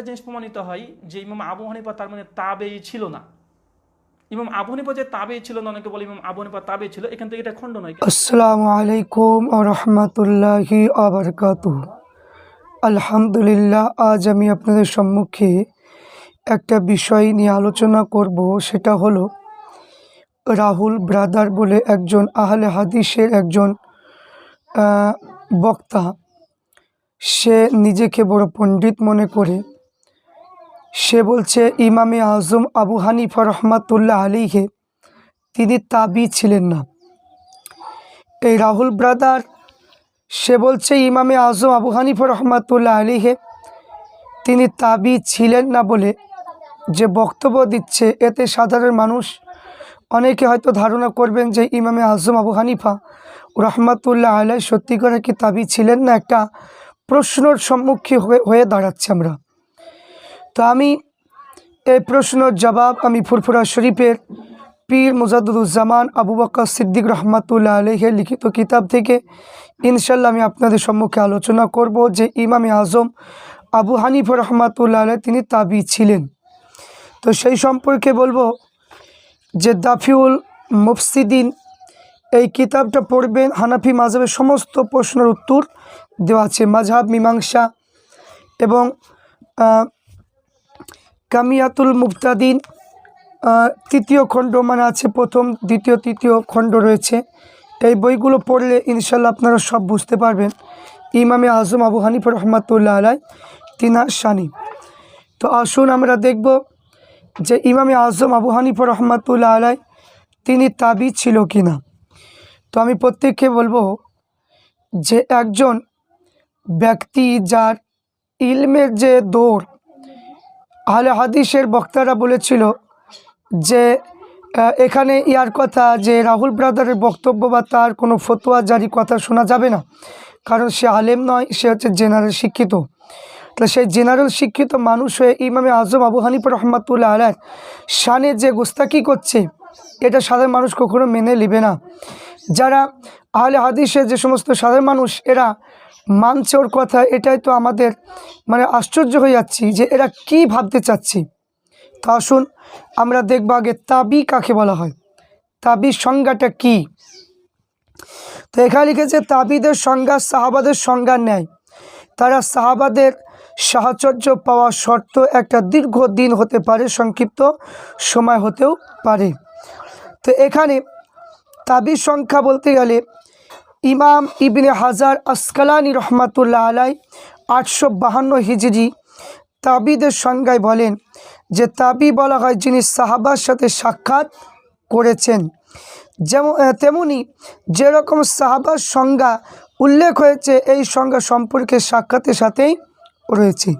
একটা জিনিস প্রমাণিত হয় যে ইমাম আবু হানিফা তার মানে তাবেই ছিল না। ইমাম আবু হানিফা যে তাবেই ছিল না, অনেকে বলে ইমাম আবু হানিফা তাবেই ছিল, এখান থেকে এটা খণ্ড নয়। আসসালামু আলাইকুম রহমতুল্লাহি আবরকাত আলহামদুলিল্লাহ, আজ আমি আপনাদের সম্মুখে একটা বিষয় নিয়ে আলোচনা করব, সেটা হলো রাহুল ব্রাদার বলে একজন আহলে হাদিসের একজন বক্তা। সে নিজেকে বড় পণ্ডিত মনে করে। সে বলছে, ইমামে আজম আবু হানিফা রহমাতুল্লাহ আলীকে তিনি তাবি ছিলেন না। এই রাহুল ব্রাদার, সে বলছে, ইমামে আজম আবু হানিফা রহমাতুল্লাহ আলীহে তিনি তাবি ছিলেন না বলে যে বক্তব্য দিচ্ছে। এতে সাধারণ মানুষ অনেকে হয়তো ধারণা করবেন যে ইমামে আজম আবু হানিফা রহমাতুল্লাহ আলাই সত্যি করে কি তাবি ছিলেন না? একটা প্রশ্নর সম্মুখীন হয়ে হয়ে দাঁড়াচ্ছে আমরা। তো আমি এই প্রশ্নের জবাব আমি ফুরফুরা শরীফের পীর মুজাদুজ্জামান আবু বক্কর সিদ্দিক রহমাতুল্লাহ আলহের লিখিত কিতাব থেকে ইনশাল্লাহ আমি আপনাদের সম্মুখে আলোচনা করব যে ইমামে আজম আবু হানিফ রহমাতুল্লাহ আলহ তিনি তাবি ছিলেন। তো সেই সম্পর্কে বলব যে দাফিউল মুফসিদিন এই কিতাবটা পড়বেন, হানাফি মাঝহের সমস্ত প্রশ্নের উত্তর দেওয়া আছে। মাঝহাব মীমাংসা এবং কামিয়াতুল মুফতাদিন তৃতীয় খণ্ড মানে আছে প্রথম, দ্বিতীয়, তৃতীয় খণ্ড রয়েছে। এই বইগুলো পড়লে ইনশাল্লাহ আপনারা সব বুঝতে পারবেন। ইমামে আজম আবু হানিফ রহমাতুল্লাহ আলাই, তিনার শানি। তো আসুন আমরা দেখব যে ইমামে আজম আবু হানিফ রহমাতুল্লাহ আলাই, তিনি তাবি ছিল কি না তো আমি প্রত্যেককে বলব যে একজন ব্যক্তি যার ইলমের যে দৌড় আহলে হাদিসের বক্তারা বলেছিল যে এখানে ইয়ার কথা যে রাহুল ব্রাদারের বক্তব্য বা তার কোনো ফতোয়া, জারি কথা শোনা যাবে না। কারণ সে আলেম নয়, সে হচ্ছে জেনারেল শিক্ষিত। তো সেই জেনারেল শিক্ষিত মানুষ হয়ে ইমামে আজম আবু হানিফ রহমাতুল্লাহ আলার শানে যে গোস্তাকি করছে, এটা সাধারণ মানুষ কখনো মেনে নেবে না। যারা আহলে হাদিসের যে সমস্ত সাধারণ মানুষ, এরা মানছে ওর কথা, এটাই তো আমাদের মানে আশ্চর্য হয়ে যাচ্ছি যে এরা কি ভাবতে চাচ্ছি। তো আসুন, আমরা দেখব আগে তাবি কাকে বলা হয়। তাবির সংজ্ঞাটা কি? তো এখানে লিখেছে, তাবিদের সংজ্ঞা সাহাবাদের সংজ্ঞা নেয় তারা সাহাবাদের সাহচর্য পাওয়া শর্ত একটা দীর্ঘ দিন হতে পারে, সংক্ষিপ্ত সময় হতেও পারে। তো এখানে তাবির সংখ্যা বলতে গেলে ইমাম ইবনে হাজার আসকালানি রহমাতুল্লাহ আলাই আটশো বাহান্ন হিজরি তাবিদের সংজ্ঞায় বলেন যে তাবি বলা হয় যিনি সাহাবার সাথে সাক্ষাৎ করেছেন। যেমন তেমনি যেরকম সাহাবার সংজ্ঞা উল্লেখ হয়েছে, এই সংজ্ঞা সম্পর্কে সাক্ষাতের সাথেই রয়েছে।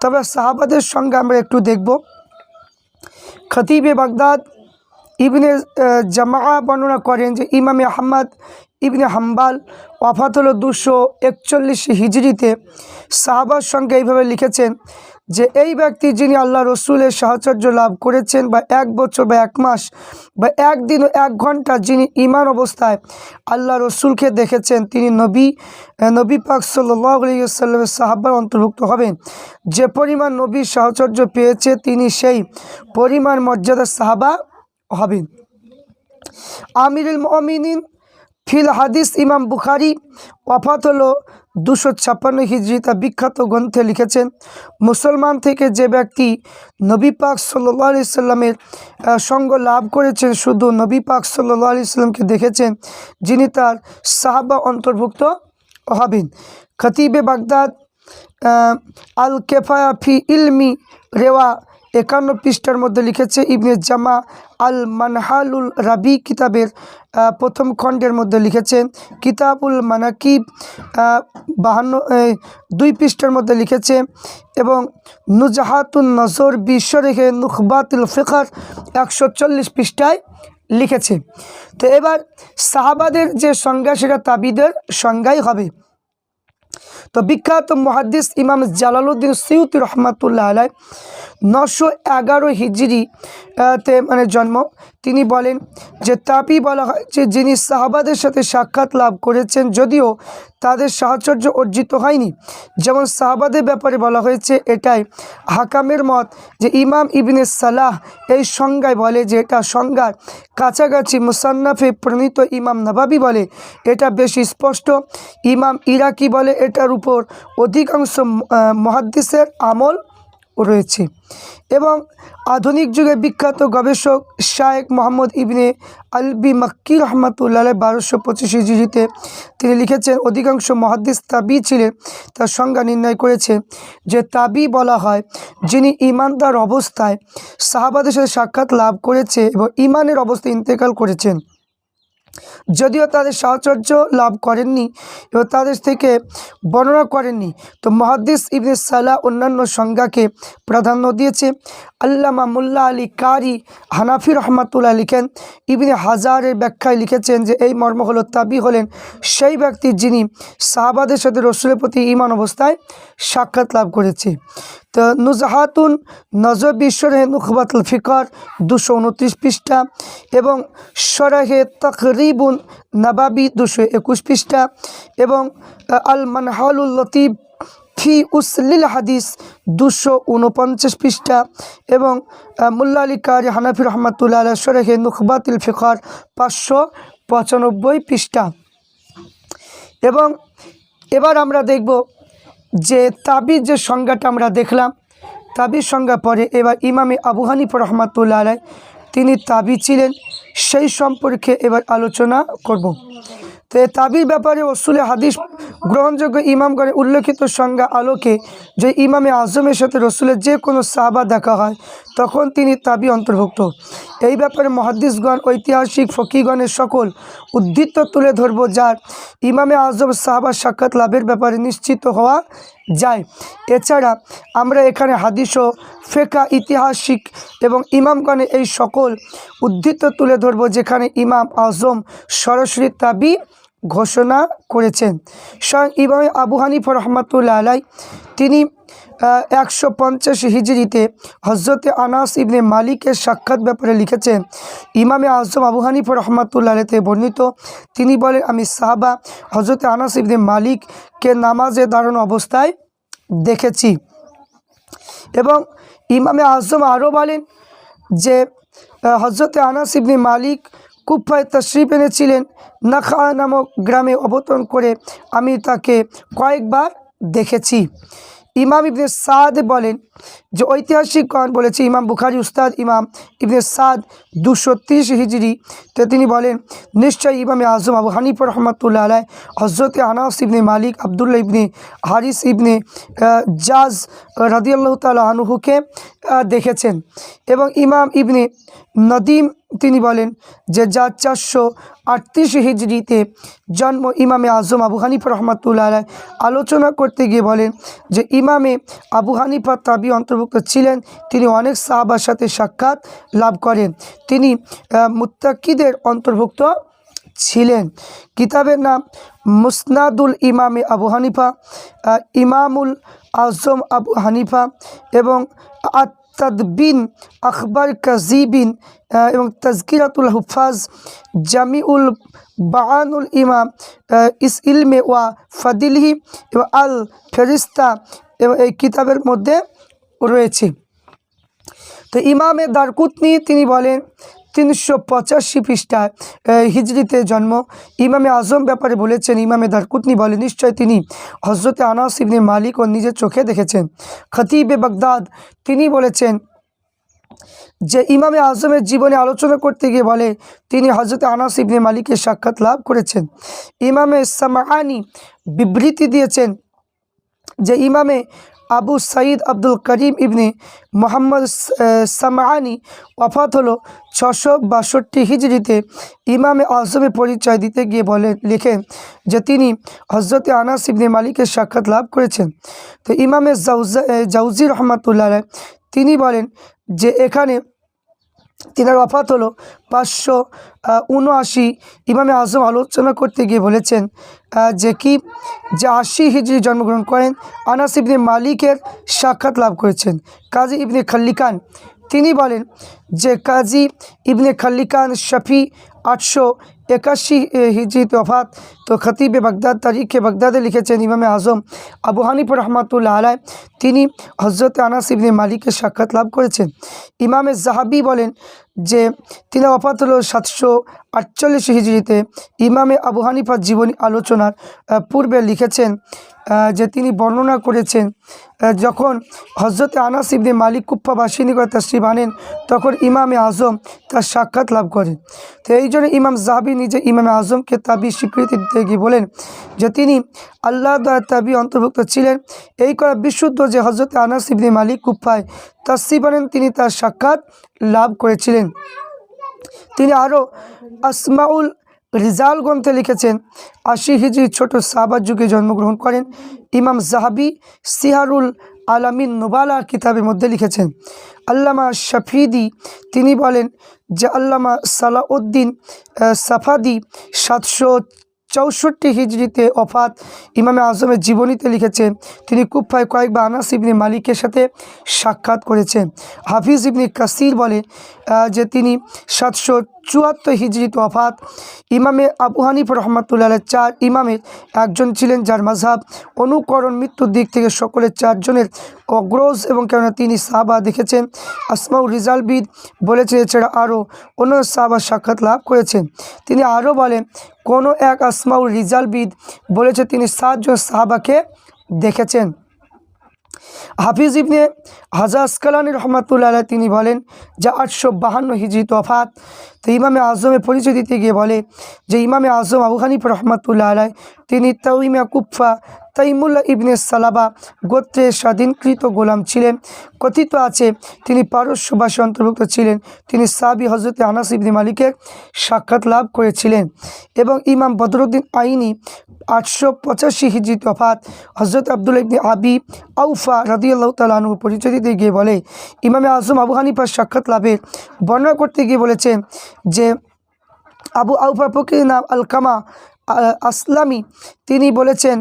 তবে সাহাবাদের সংজ্ঞা আমরা একটু দেখব। খতিবে বাগদাদ ইবনে জামা বর্ণনা করেন যে ইমামে আহমদ ইবনে হাম্বাল ওয়াফাত হলো দুশো একচল্লিশ হিজড়িতে সাহাবার সঙ্গে এইভাবে লিখেছেন যে, এই ব্যক্তি যিনি আল্লাহ রসুলের সাহচর্য লাভ করেছেন বা এক বছর বা এক মাস বা একদিন ও এক ঘণ্টা যিনি ইমান অবস্থায় আল্লাহ রসুলকে দেখেছেন, তিনি নবী নবী পাক সাল্লামের সাহাবার অন্তর্ভুক্ত হবেন। যে পরিমাণ নবীর সাহচর্য পেয়েছে, তিনি সেই পরিমাণ মর্যাদার সাহাবা হবেন। আমিরুল মমিনিন ফিল হাদিস ইমাম বুখারি ওয়াফাত হলো দুশো ছাপ্পান্ন হিজড়ি তা বিখ্যাত গ্রন্থে লিখেছেন, মুসলমান থেকে যে ব্যক্তি নবী পাক সাল্লাহ আলি সাল্লামের সঙ্গ লাভ করেছেন, শুধু নবী পাক সাল্লাহ আলি সাল্লামকে দেখেছেন, যিনি তার সাহাবা অন্তর্ভুক্ত হবেন। খতিবে বাগদাদ আল কেফায়া ফি ইলমি রেওয়া একান্ন পৃষ্ঠার মধ্যে লিখেছে ইবনে জামা আল মানহালুল রাবি কিতাবের প্রথম খণ্ডের মধ্যে লিখেছেন কিতাবুল মানাকিব বাহান্ন দুই পৃষ্ঠার মধ্যে লিখেছে এবং নুজাহাতুন নজর বিশ্ব রেখে নুখবাতুল ফিকার একশো চল্লিশ পৃষ্ঠায় লিখেছে। তো এবার সাহাবাদের যে সংজ্ঞা সেটা তাবিদের সংজ্ঞাই হবে। তো বিখ্যাত মহাদ্দিস ইমাম জালালউদ্দিন সৈয়দ রহমাতুল্লাহ আলাই নশো এগারো হিজড়ি তে মানে জন্ম তিনি বলেন যে তাপি বলা হয় যে যিনি সাহাবাদের সাথে সাক্ষাৎ লাভ করেছেন যদিও তাদের সাহচর্য অর্জিত হয়নি। যেমন সাহাবাদের ব্যাপারে বলা হয়েছে এটাই হাকামের মত যে ইমাম ইবনে সালাহ এই সংজ্ঞায় বলে যে এটা সংজ্ঞার কাছাকাছি মুসান্নাফে প্রণীত ইমাম নবাবি বলে। এটা বেশি স্পষ্ট। ইমাম ইরাকি বলে এটার উপর অধিকাংশ আহ, মহাদ্দিসের আমল রয়েছে। এবং আধুনিক যুগে বিখ্যাত গবেষক শায়েক মোহাম্মদ ইবনে আলবি মাক্কি রহমাতুল্লাহ বারোশো পঁচিশ হিজড়িতে তিনি লিখেছেন, অধিকাংশ মহাদ্দিস তাবি ছিলেন, তার সংজ্ঞা নির্ণয় করেছে যে তাবি বলা হয় যিনি ইমানদার অবস্থায় সাহাবাদের সাথে সাক্ষাৎ লাভ করেছে এবং ইমানের অবস্থায় ইন্তেকাল করেছেন। যদিও তাদের সাহচর্য লাভ করেননি এবং তাদের থেকে বর্ণনা করেননি। তো মহাদিস ইবনে সালাহ অন্যান্য সংজ্ঞাকে প্রাধান্য দিয়েছে। আল্লামা মোল্লা আলী কারি হানাফি রহমাতুল্লাহ লিখেন, ইবনে হাজারের ব্যাখ্যায় লিখেছেন যে এই মর্ম হলো তাবি হলেন সেই ব্যক্তি যিনি সাহাবাদের সাথে রসুলের প্রতি ইমান অবস্থায় সাক্ষাৎ লাভ করেছে। তো নুজাহাতুন নজর বিশ্বরে নুখবাতুল ফিকর দুশো উনত্রিশ পৃষ্ঠা এবং সরাহে তকরিবুন নবাবি দুশো একুশ পৃষ্ঠা এবং আল মানহালুল লতিফ ফি উসলিল হাদিস দুশো উনপঞ্চাশ পৃষ্ঠা এবং মুল্লা আলী কারি হানাফি রহমতুল্লাহ আল্লাহ সরেহে নুখবাতুল ফিকর পাঁচশো পঁচানব্বই পৃষ্ঠা। এবং এবার আমরা দেখব যে তাবির যে সংজ্ঞাটা আমরা দেখলাম, তাবির সংজ্ঞা পরে এবার ইমামে আবু হানিফ রহমাতুল্লাহ আলাই তিনি তাবি ছিলেন, সেই সম্পর্কে এবার আলোচনা করব। তো এই তাবির ব্যাপারে অসুলে হাদিস গ্রহণযোগ্য ইমামগণে উল্লেখিত সংজ্ঞা আলোকে যে ইমামে আজমের সাথে রসুলের যে কোনো সাহাবা দেখা হয়, তখন তিনি তাবি অন্তর্ভুক্ত। এই ব্যাপারে মহাদিসগণ, ঐতিহাসিক ফকিগণের সকল উদ্ধৃত্ত তুলে ধরব, যার ইমামে আজম সাহাবা সাক্ষাৎ লাভের ব্যাপারে নিশ্চিত হওয়া যায়। এছাড়া আমরা এখানে হাদিস ও ফেকা ইতিহাসিক এবং ইমামগণে এই সকল উদ্ধৃত তুলে ধরব যেখানে ইমাম আজম সরাসরি তাবি ঘোষণা করেছেন। স্বয়ং ইমাম আবু হানিফ রহমাতুল্লা আলাই তিনি একশো পঞ্চাশ হিজড়িতে হজরতে আনাস ইবনে মালিকের সাক্ষাৎ ব্যাপারে লিখেছেন, ইমামে আজম আবু হানিফ রহমতুল্লাহ আলাইতে বর্ণিত, তিনি বলেন, আমি সাহাবা হজরতে আনাস ইবনে মালিককে নামাজে দাঁড়ানো অবস্থায় দেখেছি। এবং ইমামে আজম আরও বলেন যে হজরতে আনাস ইবনে মালিক কুফায় তশরিফ এনেছিলেন নাখা নামক গ্রামে অবতরণ করে আমি তাকে কয়েকবার দেখেছি। ইমাম ইবনে সাদ বলেন যে ঐতিহাসিকগণ বলেছে, ইমাম বুখারি, উস্তাদ ইমাম ইবনে সাদ দুশো তিরিশ হিজড়ি তো তিনি বলেন, নিশ্চয়ই ইমামে আজম আবু হানিফ রহমতুল্লাহ আলাই হজরত আনাস ইবনে মালিক, আবদুল্লাহ ইবনে হারিস ইবনে জাজ রাদিয়াল্লাহ তালা আনুহুকে দেখেছেন। এবং ইমাম ইবনে নদিম তিনি বলেন যে যা চারশো আটত্রিশ হিজড়িতে জন্ম ইমামে আজম আবু হানিফ রহমতুল্লাহ আলোচনা করতে গিয়ে বলেন যে ইমামে আবু হানিফা তাবি অন্তর্ভুক্ত ছিলেন। তিনি অনেক সাহাবার সাথে সাক্ষাৎ লাভ করেন। তিনি মুত্তাকিদের অন্তর্ভুক্ত ছিলেন। কিতাবের নাম মুসনাদুল ইমামে আবু হানিফা ইমামুল আজম আবু হানিফা এবং আত্তাদবিন আখবর কাজিবিন এবং তজকিরাতুল হুফাজ, জামিউল বাহানুল ইমাম ইস ইলমে ওয়া ফাদিলহি এবং আল ফেরিস্তা এবং এই কিতাবের মধ্যে রয়েছে। তো ইমামে দারকুতনি তিনি বলেন তিনশো পঁচাশি পৃষ্ঠায় আহ, হিজরিতে জন্ম। ইমামে আজম ব্যাপারে বলেছেন ইমামে দারকুতনি বলে নিশ্চয় তিনি হজরতে আনাস ইবনে মালিক ও নিজের চোখে দেখেছেন। খতিবে বাগদাদ তিনি বলেছেন যে ইমামে আজমের জীবনে আলোচনা করতে গিয়ে বলে তিনি হজরত আনাস ইবনে মালিকের সাক্ষাৎ লাভ করেছেন। ইমামে সামানি বিবৃতি দিয়েছেন যে ইমামে আবু সাঈদ আব্দুল করিম ইবনে মোহাম্মদ সামানি ওফাত হলো ছশো বাষট্টি হিজড়িতে ইমামে আজমে পরিচয় দিতে গিয়ে বলে লিখেন যে তিনি হজরতে আনাস ইবনে মালিকের সাক্ষাৎ লাভ করেছেন। তো ইমামে জাউজা জাউজি রহমাতুল্লাহ তিনি বলেন যে এখানে তিনার অফাত হলো পাঁচশো উনআশি ইমামে আজম আলোচনা করতে গিয়ে বলেছেন যে কি, যে আশি হিজড়ি জন্মগ্রহণ করেন, আনাস ইবনে মালিকের সাক্ষাৎ লাভ করেছেন। কাজী ইবনে খাল্লিকান, তিনি বলেন যে কাজী ইবনে খাল্লিকান শফি আটশো একাশি হিজি অফাত তো খতিবে বাগদাদ, তারিখে বাগদাদে লিখেছেন ইমামে আজম আবু হানিফ রহমাতুল্লাহ আলায় তিনি হজরত আনাস ইবনে মালিকের সাক্ষাৎ লাভ করেছেন। ইমামে জাহাবি বলেন যে তিনি অফাত হল সাতশো আটচল্লিশ হিজড়িতে ইমামে আবু হানিফার জীবনী আলোচনার পূর্বে লিখেছেন যে তিনি বর্ণনা করেছেন যখন হজরতে আনাস ইবনে মালিক কুপ্পা বাসিনী করে তশ্রিফ আনেন, তখন ইমামে আজম তার সাক্ষাৎ লাভ করেন। তো এই জন্য ইমাম জাহাবি নিজে ইমামে আজমকে তাবি স্বীকৃতি দিতে গিয়ে বলেন যে তিনি আল্লাহ তাবি অন্তর্ভুক্ত ছিলেন। এই করা বিশুদ্ধ যে হজরতে আনাস ইবনে মালিক কুপ্পায় তশ্রিফ আনেন তিনি তার সাক্ষাৎ লাভ করেছিলেন। তিনি আরও আসমাউল রিজাল গ্রন্থে লিখেছেন, আশি হিজড়ি ছোট সাহাবার যুগে জন্মগ্রহণ করেন। ইমাম জাহাবি সিহারুল আলামিন নোবালা কিতাবের মধ্যে লিখেছেন, আল্লামা শফিদি তিনি বলেন যে আল্লামা সালাউদ্দিন সাফাদি সাতশো চৌষট্টি হিজড়িতে অফাত ইমামে আজমের জীবনীতে লিখেছেন তিনি কুফায় কয়েকবার আনাস ইবনি মালিকের সাথে সাক্ষাৎ করেছেন। হাফিজ ইবনি কাসির বলে যে তিনি সাতশো চুয়াত্তর হিজড়িতে তফাত ইমামে আবু হানিফ রহমতুল্লাহ চার ইমামের একজন ছিলেন যার মাঝহাব অনুকরণ মৃত্যুর দিক থেকে সকলের চারজনের অগ্রজ এবং কেননা তিনি সাহাবা দেখেছেন। আসমাউ রিজালবিদ বলেছেন, এছাড়া আরও অন্য সাহাবার সাক্ষাৎ লাভ করেছেন। তিনি আরও বলেন, কোনো এক আসমাউল রিজালবিদ বলেছে, তিনি সাতজন সাহাবাকে দেখেছেন। হাফিজ ইবনে হাজা কালানি রহমাতুল্লাহ তিনি বলেন যে আটশো বাহান্ন হিজি তফাত তো ইমামে আজমের পরিচয় দিতে গিয়ে বলে যে ইমামে আজম আবু হানিফ রহমাতুল্লাহ আলাই তিনি তাউইমা কুফা তাইমুল্লাহ ইবনে সালাবা গোত্রের স্বাধীনকৃত গোলাম ছিলেন। কথিত আছে, তিনি পারস্যবাসী অন্তর্ভুক্ত ছিলেন। তিনি সাবি হজরত আনাস ইবনে মালিকের সাক্ষাৎ লাভ করেছিলেন এবং ইমাম বদরুদ্দিন আইনি আটশো পঁচাশি হিজি তফাত হজরত আবদুল ইবনে আবি আউফা রাদিয়াল্লাহ তালানু পরিচয় দিতে গিয়ে বলে, ইমামে আজম আবু হানিফার সাক্ষাৎ লাভের বর্ণনা করতে গিয়ে বলেছেন যে, আবু আউফার প্রকৃত নাম আলকামা আসলামি তিনি বলেছেন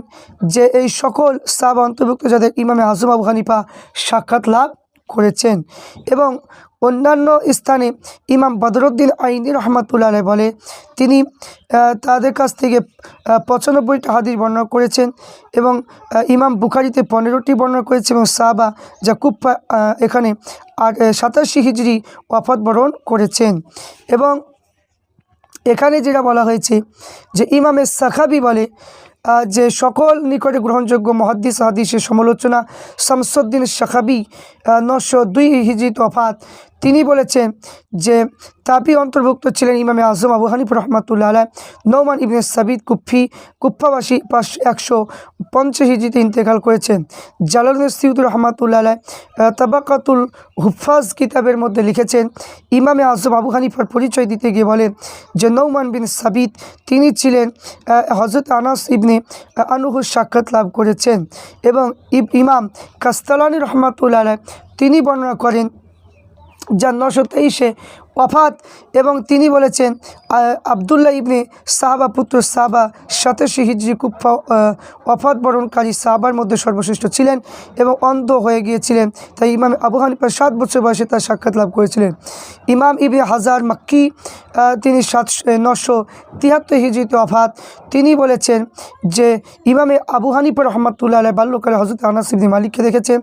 যে, এই সকল সাব অন্তর্ভুক্ত যাদের ইমামে আজম আবু হানিফা সাক্ষাৎ লাভ করেছেন এবং অন্যান্য স্থানে ইমাম বদরুদ্দিন আইনি রহমাতুল্লাহ বলে, তিনি তাদের কাছ থেকে পঁচানব্বইটা হাদিস বর্ণনা করেছেন এবং ইমাম বুখারিতে পনেরোটি বর্ণনা করেছে এবং সাবা যা কুপ্পা এখানে আট সাতাশি হিজড়ি ওয়াফাত বরণ করেছেন এবং এখানে যেটা বলা হয়েছে যে ইমামের সাখাবি বলে যে সকল নিকটে গ্রহণযোগ্য মহাদ্দিস হাদিসের সমালোচনা শামসুদ্দিন সাখাবি নশো দুই হিজি তফাত তিনি বলেছেন যে তাপি অন্তর্ভুক্ত ছিলেন ইমামে আজম আবু হানিফ রহমাতুল্লাহ আলাহ নৌমান ইবনে সাবিদ কুফি কুফাবাসী পাঁচ একশো পঞ্চাশ হিজিতে ইন্তেকাল করেছেন। জালালুদ্দিন সিউদ রহমাতুল্লাহ আলাহ তাবাকাতুল হুফাজ কিতাবের মধ্যে লিখেছেন, ইমামে আজম আবু হানিফার পরিচয় দিতে গিয়ে বলেন যে নৌমান বিন সাবিত তিনি ছিলেন হজরত আনাস ইবনে আনুহুর সাক্ষাৎ লাভ করেছেন এবং ইমাম কাস্তালানি রহমাতুল্লাহ আলাহ তিনি বর্ণনা করেন যার নশো তেইশে ওয়াফাত এবং তিনি বলেছেন আবদুল্লাহ ইবনে সাহাবা পুত্র সাহাবা সাতাশি হিজরি কুফা অফাত বরণকারী সাহাবার মধ্যে সর্বশ্রেষ্ঠ ছিলেন এবং অন্ধ হয়ে গিয়েছিলেন। তাই ইমাম আবু হানিফা সাত বছর বয়সে তার সাক্ষাৎ লাভ করেছিলেন। ইমাম ইবনে হাজার মাক্কি তিনি সাত নশো তিয়াত্তর হিজরিতে অফাত। তিনি বলেছেন যে, ইমামে আবু হানিফা রহমতুল্লাহ আলাই বাল্যকালে হজরত আনাস ইবনে মালিককে দেখেছেন।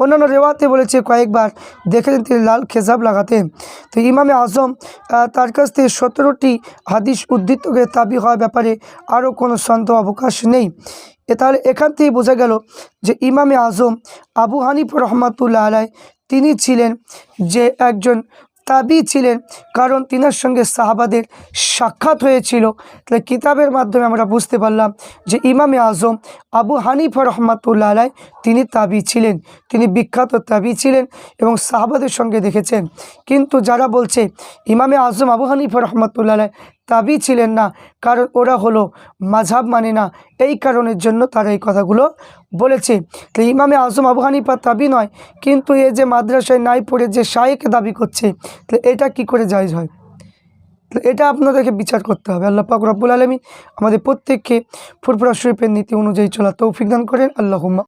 অন্যান্য রেওয়াতে বলেছে, কয়েকবার দেখেছেন তিনি লাল খেজাব লাগাতেন। তো ইমামে আজম তার কাছ থেকে সতেরোটি হাদিস উদ্ধৃত করে তাবি হওয়ার ব্যাপারে আরও কোনো সন্দেহ, অবকাশ নেই। এ তাহলে এখান থেকে বোঝা গেল যে ইমামে আজম আবু হানিফ রহমাতুল্লাহ আলাই তিনি ছিলেন যে একজন তাবি ছিলেন, কারণ তিনার সঙ্গে সাহাবাদের সাক্ষাৎ হয়েছিল। তাহলে কিতাবের মাধ্যমে আমরা বুঝতে পারলাম যে ইমামে আজম আবু হানিফা রহমাতুল্লা আলাই তিনি তাবি ছিলেন, তিনি বিখ্যাত তাবি ছিলেন এবং সাহাবাদের সঙ্গে দেখেছেন। কিন্তু যারা বলছে ইমামে আজম আবু হানিফা রহমাতুল্লা আলাই তাবি ছিলেন না, কারণ ওরা হলো মাঝাব মানে না। এই কারণের জন্য তারা এই কথাগুলো বলেছে। তো ইমামে আজম আবু হানিফা তাবি নয়, কিন্তু এ যে মাদ্রাসায় নাই পড়ে যে শায়েক দাবি করছে, তো এটা কি করে জায়জ হয়? তো এটা আপনাদেরকে বিচার করতে হবে। আল্লাহ পাক রব্বুল আলমী আমাদের প্রত্যেককে ফুরফুরা শরীফের নীতি অনুযায়ী চলা তৌফিক দান করেন। আল্লাহুম্মা